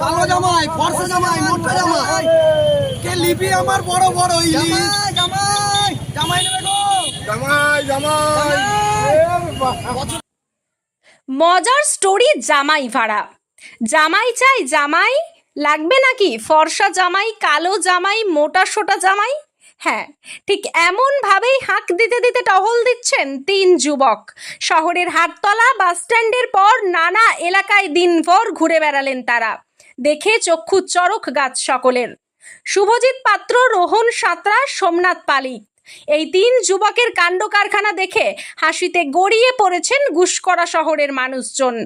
কালো জামাই ফর্সা জামাই মোটা জামাই। কে লিপি আমার বড় বড় ইলিশ? জামাই জামাই জামাই জামাই। মজার স্টোরি জামাই ভাড়া। জামাই চাই জামাই লাগবে নাকি ফর্সা জামাই কালো জামাই মোটা সোটা জামাই? হ্যাঁ ঠিক এমনভাবেই হাঁক দিতে দিতে টহল দিচ্ছেন তিন যুবক। শহরের হাটতলা বাসস্ট্যান্ডের পর নানা এলাকায় দিনভর ঘুরে বেড়ালেন তারা। দেখে চক্ষু চরক গাছ সকলের। শুভজিৎ পাত্র, রোহন সাঁতরা, সোমনাথ পালিক এই তিন যুবকের কাণ্ড কারখানা দেখে হাসিতে গড়িয়ে পড়েছেন গুসকরা শহরের মানুষজন।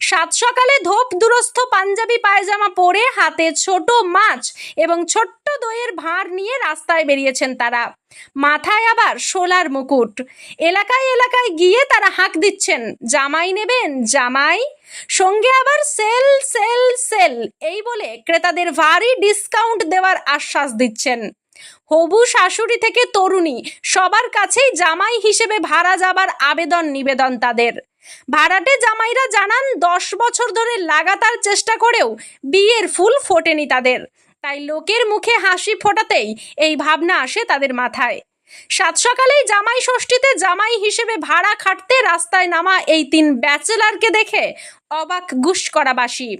সাত সকালে ধোপ দুরস্থ পাঞ্জাবি পায়জামা পরে হাতে ছোট মাছ এবং ছোট্ট দইয়ের ভাঁড় নিয়ে রাস্তায় বেরিয়েছেন তারা। মাথায় আবার সোলার মুকুট। এলাকায় এলাকায় গিয়ে তারা হাঁক দিচ্ছেন, জামাই নেবেন, জামাই। সঙ্গে আবার সেল সেল সেল। এই বলে ক্রেতাদের ভারী ডিসকাউন্ট দেওয়ার আশ্বাস দিচ্ছেন। হবু শাশুড়ি থেকে তরুণী, সবার কাছেই জামাই হিসেবে ভাড়া যাবার আবেদন নিবেদন তাদের। ভাড়াটে জামাইরা জানান, দশ বছর ধরে লাগাতার চেষ্টা করেও বিয়ের ফুল ফোটেনি তাদের। তাই লোকের মুখে হাসি ফোটাতেই এই ভাবনা আসে তাদের মাথায়। সাত সকালেই জামাই ষষ্ঠীতে জামাই হিসেবে ভাড়া খাটতে রাস্তায় নামা এই তিন ব্যাচেলারকে দেখে অবাক গুস করা বাসি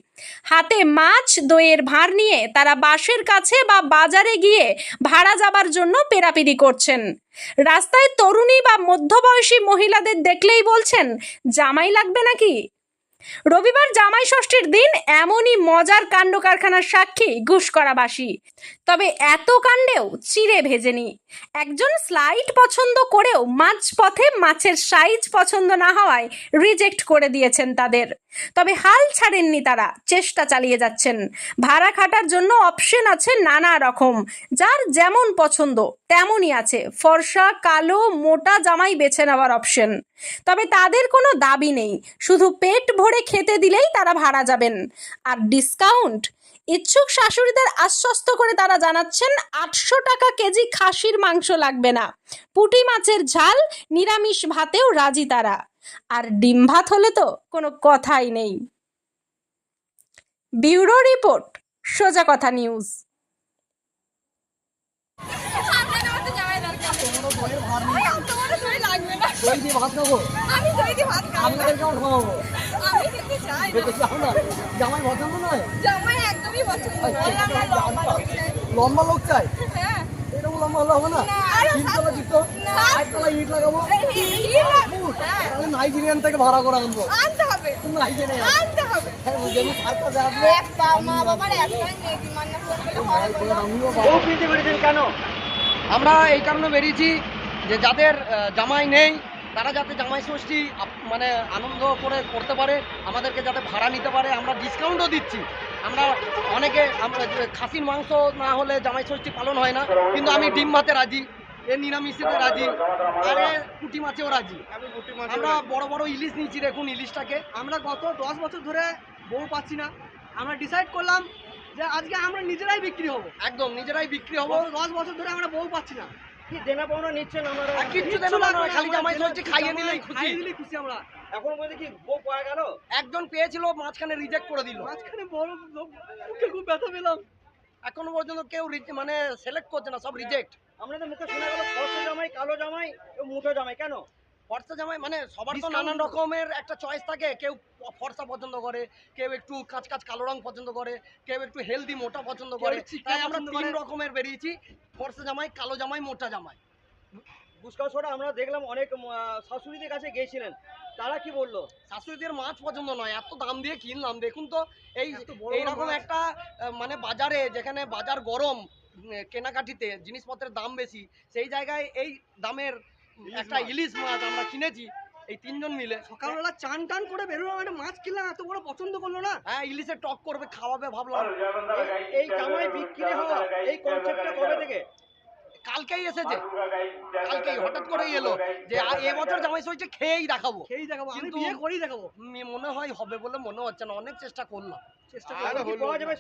হাতে মাছ, দইয়ের ভাঁড় নিয়ে তারা বাসের কাছে বা বাজারে গিয়ে ভাড়া যাবার জন্য পেরাপিরি করছেন। রাস্তায় তরুণী বা মধ্যবয়সী মহিলাদের দেখলেই বলছেন, জামাই লাগবে নাকি? রবিবার জামাই ষষ্ঠীর দিন এমনই মজার কাণ্ড কারখানার সাক্ষী ঘুষকরাবাসী তবে এত কাণ্ডেও চিড়ে ভেজেনি। একজন স্লাইড পছন্দ করেও মাঝ পথে মাছের সাইজ পছন্দ না হওয়ায় রিজেক্ট করে দিয়েছেন তাদের। তবে হাল ছাড়েননি তারা, চেষ্টা চালিয়ে যাচ্ছেন। ভাড়া খাটার জন্য অপশন আছে নানা রকম। যার যেমন পছন্দ, তেমনই আছে। ফর্সা, কালো, মোটা জামাই বেছে নেওয়ার অপশন তবে তাদের কোনো দাবি নেই। শুধু পেট ভরে খেতে দিলেই তারা ভাড়া যাবেন। আর ডিসকাউন্ট ইচ্ছুক শাশুড়িদের আশ্বস্ত করে তারা জানাচ্ছেন, আটশো টাকা কেজি খাসির মাংস লাগবে না। পুঁটি মাছের ঝাল, নিরামিষ ভাতেও রাজি তারা। আর ডিম ভাত হলে তো কোনো কথাই নেই। ব্যুরো রিপোর্ট, সোজা কথা নিউজ। লম্বা লোক চাই এরকম লম্বা হলে হবে না। তিনতলা যুক্ত একতলা ইট লাগাবো। তাহলে নাইজেরিয়ান থেকে ভাড়া করে আনব। নাইজেরিয়ান। হ্যাঁ সারটা আমরা এই কারণে বেরিয়েছি যে যাদের জামাই নেই তারা যাতে জামাই ষষ্ঠী আপ- মানে আনন্দ করে করতে পারে আমাদেরকে যাতে ভাড়া নিতে পারে আমরা ডিসকাউন্টও দিচ্ছি। আমরা অনেকে আমরা খাসির মাংস না হলে জামাই ষষ্ঠী পালন হয় না কিন্তু আমি ডিম ভাতে রাজি এ নিরামিষিতে রাজি আরে পুঁটি মাছেও রাজি। আমরা বড় বড় ইলিশ নিচ্ছি দেখুন ইলিশটাকে। আমরা গত দশ বছর ধরে বউ পাচ্ছি না। আমরা ডিসাইড করলাম যে আজকে আমরা নিজেরাই বিক্রি হব। একদম নিজেরাই বিক্রি হব। দশ বছর ধরে আমরা বউ পাচ্ছি না। কি দেনা পাওনা নিচ্ছেন আমরা কিচ্ছু দেবো না খালি জামাই ষষ্ঠী খাইয়ে দিলেই খুশি। দিলেই খুশি আমরা। এখন পর্যন্ত কি বউ পাওয়া গেল? একজন পেয়েছিল মাঝখানে রিজেক্ট করে দিল। মাঝখানে বড় লোক- খুব ব্যথা পেলাম। এখনও পর্যন্ত কেউ মানে সিলেক্ট করছে না সব রিজেক্ট আমরা তো মুখে শোনা গেল ফর্সা জামাই কালো জামাই মুঠো জামাই কেন? ফর্সা জামাই মানে সবার তো নানান রকমের একটা চয়েস থাকে। কেউ ফর্সা পছন্দ করে কেউ একটু কাঁচ কাঁচ কালো রং পছন্দ করে কেউ একটু হেলদি মোটা পছন্দ করে। তাই আমরা তিন রকমের বেরিয়েছি ফর্সা জামাই কালো জামাই মোটা জামাই। বুসকাও ছোড়া আমরা দেখলাম অনেক শাশুড়িদের কাছে গিয়েছিলেন। তারা কি বলল? শাশুড়িদের মাছ পছন্দ নয় এত দাম দিয়ে কিনলাম। দেখুন তো এই এইরকম একটা মানে বাজারে যেখানে বাজার গরম কেনাকাটিতে জিনিসপত্রের দাম বেশি সেই জায়গায় এই দামের একটা ইলিশ মাছ আমরা কিনেছি এই তিনজন মিলে। সকালবেলা চান টান করে বেরোলাম একটা মাছ কিনলাম এত বড় পছন্দ করল না। হ্যাঁ ইলিশে টক করবে খাওয়াবে ভাবলাম। এই- কামাই জামাই বিক্রি হওয়া এই কনসেপ্টটা কবে থেকে? কালকেই এসেছে। কালকেই হঠাৎ করেই এলো যে এবছর জামাই ষষ্ঠী খেয়েই দেখাবো। খেয়েই দেখাবো আমি কিন্তু- বিয়ে করেই দেখাবো। মনে হয় হবে বলে মনে হচ্ছে না অনেক চেষ্টা করলাম।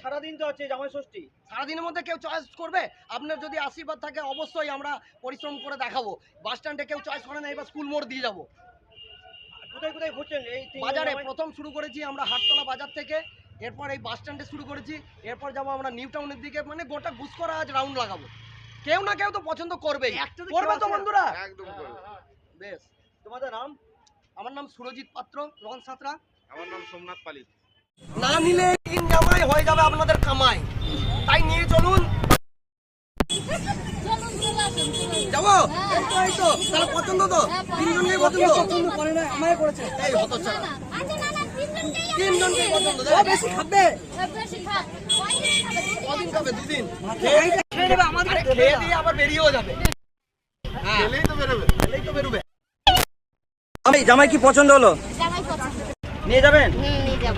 সারাদিন তো আছে জামাই ষষ্ঠী। সারাদিনের মধ্যে কেউ চয়েস করবে? আপনার যদি আশীর্বাদ থাকে অবশ্যই আমরা পরিশ্রম করে দেখাবো। বাস স্ট্যান্ডে কেউ চয়েস করে না এবার স্কুল মোড় দিয়ে যাব। কোথায় কোথায় ঘুরছেন? এই বাজারে প্রথম শুরু করেছি আমরা হাটতলা বাজার থেকে এরপর এই বাস স্ট্যান্ডে শুরু করেছি এরপর যাব আমরা নিউ টাউনের দিকে মানে গোটা গুসকরা আজ রাউন্ড লাগাবো। কেউ না কেউ তো পছন্দ করবেই। তো করবে তো বন্ধুরা। একদম করবে। বেশ তোমাদের নাম? আমার নাম সুরজিৎ পাত্র রোহন সাঁতরা। আমার নাম সোমনাথ পালিত। না নিলে জামাই হয়ে যাবে আপনাদের কামাই। তাই নিয়ে চলুন। যাব? এই তো তাহলে পছন্দ তো? তিনজনকেই পছন্দ? পছন্দ করে না আমায় করেছে। এই হতো ছাড়া পছন্দ। ও দেখ। বেশি খাবে। কদিন খাবে? দুদিন? খেয়ে নেবে আমাদের খেয়ে দিয়ে আবার বেরিয়েও যাবে। হ্যাঁ। খেলেই তো বেরোবে খেলেই তো বেরোবে। আমি জামাই কি পছন্দ হলো? নিয়ে যাবেন? নিয়ে যাব।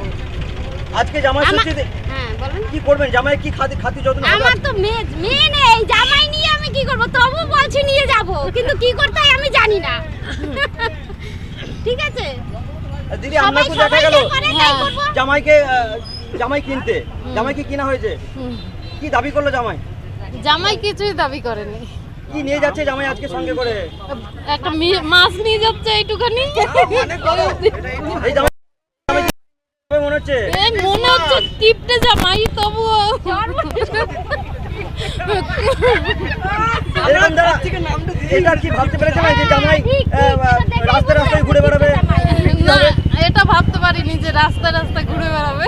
আজকে জামাই আমার- ষষ্ঠীতে হ্যাঁ কি করবেন? জামাই কি খাতি খাতি যত্ন আমার তো মেয়ে মেয়ে নেই জামাই নিয়ে আমি কি করব? তবু বলছি নিয়ে যাব কিন্তু কি করতে হয় আমি জানি না। ঠিক আছে? দিদি আপনার তো দেখা গেল। যা করে তাই করব। জামাইকে জামাই কিনতে। জামাইকে কিনা হয়েছে? কি দাবি করল জামাই? জামাই কিছুই দাবি করেনি। কি নিয়ে যাচ্ছে জামাই আজকে সঙ্গে করে? একটা মাছ নিয়ে যাচ্ছে এইটুখানি। এই জামাই জামাই মনে হচ্ছে? মনে হচ্ছে কিপটে জামাই তবুও। এটা কি ভাবতে পেরেছে না যে জামাই রাস্তায় রাস্তায় ঘুরে বেড়াবে? এটা ভাবতে পারিনি যে রাস্তায় রাস্তায় ঘুরে বেড়াবে।